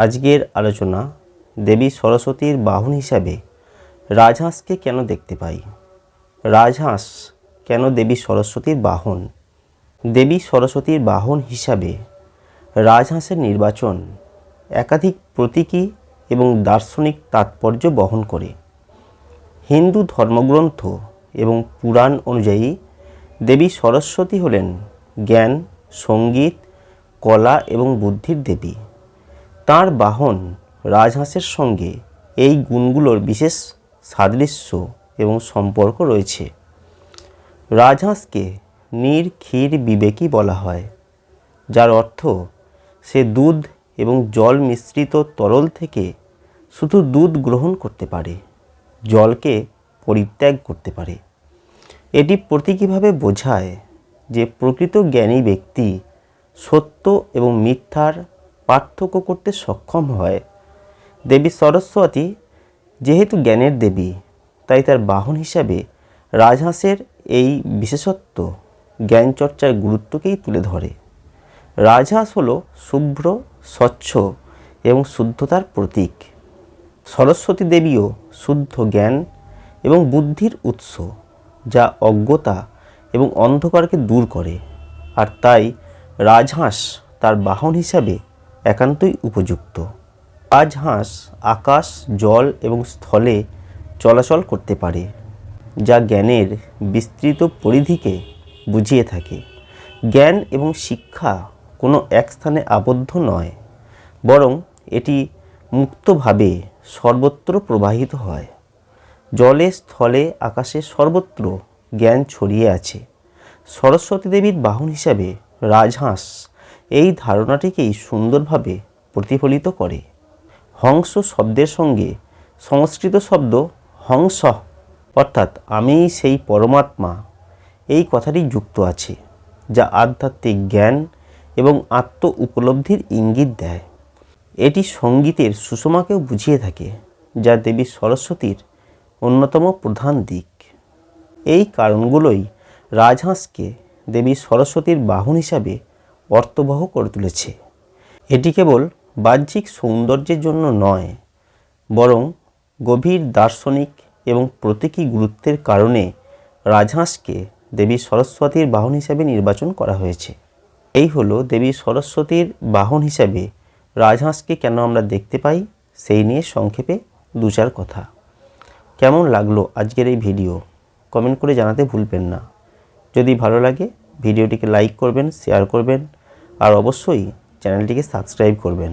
আজকের আলোচনা দেবী সরস্বতীর বাহন হিসাবে রাজহাঁসকে কেন দেখতে পাই? রাজহাঁস কেন দেবী সরস্বতীর বাহন? দেবী সরস্বতীর বাহন হিসাবে রাজহাঁসের নির্বাচন একাধিক প্রতীকী এবং দার্শনিক তাৎপর্য বহন করে। হিন্দু ধর্মগ্রন্থ এবং পুরাণ অনুযায়ী দেবী সরস্বতী হলেন জ্ঞান, সংগীত, কলা এবং বুদ্ধির দেবী। তার বাহন রাজহাঁসের সঙ্গে এই গুণগুলোর বিশেষ সাদৃশ্য এবং সম্পর্ক রয়েছে। রাজহাঁসকে নীর ক্ষীর বিবেকী বলা হয়, যার অর্থ সে দুধ এবং জল মিশ্রিত তরল থেকে শুধু দুধ গ্রহণ করতে পারে, জলকে পরিত্যাগ করতে পারে। এটি প্রতীকীভাবে বোঝায় যে প্রকৃত জ্ঞানী ব্যক্তি সত্য এবং মিথ্যার পার্থক্য করতে সক্ষম হয়। দেবী সরস্বতী যেহেতু জ্ঞানের দেবী, তাই তার বাহন হিসাবে রাজহাঁসের এই বিশেষত্ব জ্ঞান চর্চার গুরুত্বকেই তুলে ধরে। রাজহাঁস হলো শুভ্র, স্বচ্ছ এবং শুদ্ধতার প্রতীক। সরস্বতী দেবীও শুদ্ধ জ্ঞান এবং বুদ্ধির উৎস, যা অজ্ঞতা এবং অন্ধকারকে দূর করে। আর তাই রাজহাঁস তার বাহন হিসাবে একান্তই উপযুক্ত। রাজহাঁস আকাশ, জল এবং স্থলে চলাচল করতে পারে, যা জ্ঞানের বিস্তৃত পরিধিকে বুঝিয়ে থাকে। জ্ঞান এবং শিক্ষা কোনো এক স্থানে আবদ্ধ নয়, বরং এটি মুক্তভাবে সর্বত্র প্রবাহিত হয়। জলে, স্থলে, আকাশে সর্বত্র জ্ঞান ছড়িয়ে আছে। সরস্বতী দেবীর বাহন হিসাবে রাজহাঁস এই ধারণাটিকেই সুন্দরভাবে প্রতিফলিত করে। হংস শব্দের সঙ্গে সংস্কৃত শব্দ হংস, অর্থাৎ আমি সেই পরমাত্মা, এই কথাটি যুক্ত আছে, যা আধ্যাত্মিক জ্ঞান এবং আত্ম উপলব্ধির ইঙ্গিত দেয়। এটি সঙ্গীতের সুষমাকেও বুঝিয়ে থাকে, যা দেবী সরস্বতীর অন্যতম প্রধান দিক। এই কারণগুলোই রাজহাঁসকে দেবী সরস্বতীর বাহন হিসাবে অর্থবহ করে তুলেছে। এটি কেবল বাহ্যিক সৌন্দর্যের জন্য নয়, বরং গভীর দার্শনিক এবং প্রতীকী গুরুত্বের কারণে রাজহাঁসকে দেবী সরস্বতীর বাহন হিসাবে নির্বাচন করা হয়েছে। এই হলো দেবী সরস্বতীর বাহন হিসাবে রাজহাঁসকে কেন আমরা দেখতে পাই, সেই নিয়ে সংক্ষেপে দু চার কথা। কেমন লাগল আজকের এই ভিডিও? কমেন্ট করে জানাতে ভুলবেন না। যদি ভালো লাগে, ভিডিওটিকে লাইক করবেন, শেয়ার করবেন আর অবশ্যই চ্যানেলটিকে সাবস্ক্রাইব করবেন।